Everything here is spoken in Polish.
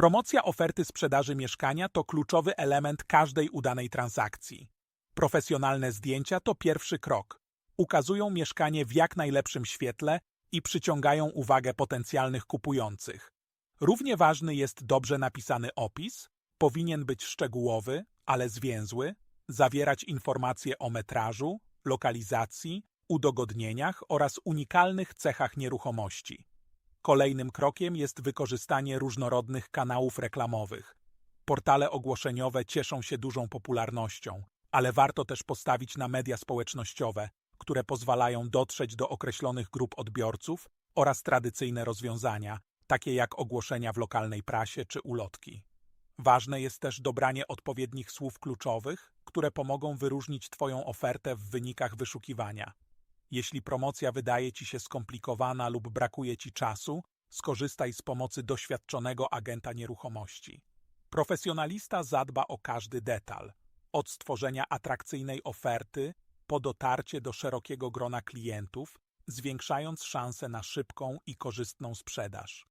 Promocja oferty sprzedaży mieszkania to kluczowy element każdej udanej transakcji. Profesjonalne zdjęcia to pierwszy krok. Ukazują mieszkanie w jak najlepszym świetle i przyciągają uwagę potencjalnych kupujących. Równie ważny jest dobrze napisany opis, powinien być szczegółowy, ale zwięzły, zawierać informacje o metrażu, lokalizacji, udogodnieniach oraz unikalnych cechach nieruchomości. Kolejnym krokiem jest wykorzystanie różnorodnych kanałów reklamowych. Portale ogłoszeniowe cieszą się dużą popularnością, ale warto też postawić na media społecznościowe, które pozwalają dotrzeć do określonych grup odbiorców oraz tradycyjne rozwiązania, takie jak ogłoszenia w lokalnej prasie czy ulotki. Ważne jest też dobranie odpowiednich słów kluczowych, które pomogą wyróżnić Twoją ofertę w wynikach wyszukiwania. Jeśli promocja wydaje Ci się skomplikowana lub brakuje Ci czasu, skorzystaj z pomocy doświadczonego agenta nieruchomości. Profesjonalista zadba o każdy detal, od stworzenia atrakcyjnej oferty po dotarcie do szerokiego grona klientów, zwiększając szanse na szybką i korzystną sprzedaż.